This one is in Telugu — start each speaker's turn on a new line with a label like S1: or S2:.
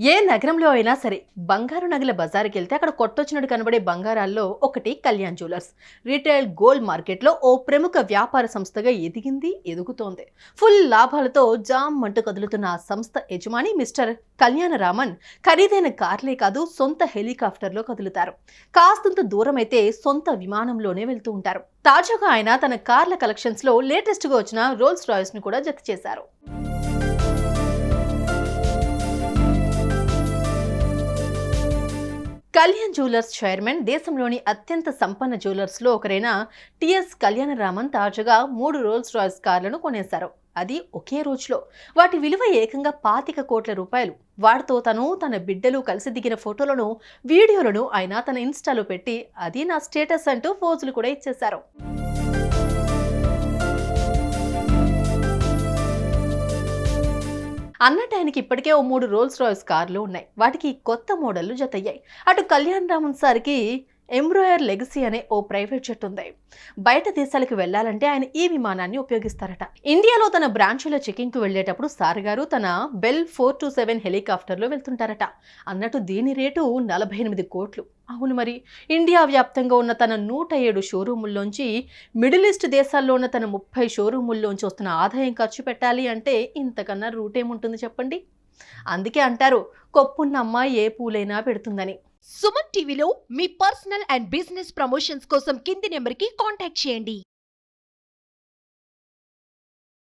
S1: ఏ నగరంలో అయినా సరే బంగారు నగల బజార్కి వెళ్తే అక్కడ కొట్టొచ్చినట్టు కనబడే బంగారాల్లో ఒకటి కళ్యాణ్ జ్యువెలర్స్. రీటైల్ గోల్డ్ మార్కెట్లో ఓ ప్రముఖ వ్యాపార సంస్థగా ఎదిగింది ఎదుగుతోంది. ఫుల్ లాభాలతో జామ్ అంటూ కదులుతున్న ఆ సంస్థ యజమాని మిస్టర్ కళ్యాణరామన్ ఖరీదైన కార్లే కాదు సొంత హెలికాప్టర్లో కదులుతారు. కాస్తంత దూరం అయితే సొంత విమానంలోనే వెళ్తూ ఉంటారు. తాజాగా ఆయన తన కార్ల కలెక్షన్స్లో లేటెస్ట్గా వచ్చిన రోల్స్ రాయల్స్ను కూడా జత చేశారు. కళ్యాణ్ జ్యువెలర్స్ చైర్మన్ దేశంలోని అత్యంత సంపన్న జ్యువెలర్స్లో ఒకరైన టిఎస్ కళ్యాణరామన్ తాజాగా మూడు రోల్స్ రాయ్స్ కార్లను కొనేశారు. అది ఒకే రోజులో. వాటి విలువ ఏకంగా పాతిక కోట్ల రూపాయలు. వాటితో తను తన బిడ్డలు కలిసి దిగిన ఫోటోలను వీడియోలను ఆయన తన ఇన్స్టాలో పెట్టి అది నా స్టేటస్ అంటూ పోజులు కూడా ఇచ్చేశారు. అన్నట్టు ఆయనకి ఇప్పటికే ఓ మూడు రోల్స్ రాయ్స్ కార్లు ఉన్నాయి. వాటికి కొత్త మోడళ్ళు జతయ్యాయి. అటు కళ్యాణ్ రామన్ సార్కి ఎంబ్రాయర్ లెగసీ అనే ఓ ప్రైవేట్ జెట్ ఉంది బయట దేశాలకు వెళ్ళాలంటే ఆయన ఈ విమానాన్ని ఉపయోగిస్తారట. ఇండియాలో తన బ్రాంచ్ల చెకింగ్కు వెళ్ళేటప్పుడు సార్ గారు తన బెల్ ఫోర్ టు సెవెన్ హెలికాప్టర్లో వెళ్తుంటారట. అన్నట్టు దీని రేటు నలభై ఎనిమిది కోట్లు. అవును మరి ఇండియా వ్యాప్తంగా ఉన్న తన నూట ఏడు షోరూముల్లోంచి మిడిల్ ఈస్ట్ దేశాల్లో ఉన్న తన ముప్పై షోరూముల్లోంచి వస్తున్న ఆదాయం ఖర్చు పెట్టాలి అంటే ఇంతకన్నా రూట్ ఏముంటుంది చెప్పండి? అందుకే అంటారు కొప్పున్నమ్మ ఏ పూలైనా పెడుతుందని.
S2: సుమన్ టీవీలో మీ పర్సనల్ అండ్ బిజినెస్ ప్రమోషన్స్ కోసం కింది నెంబర్కి కాంటాక్ట్ చేయండి.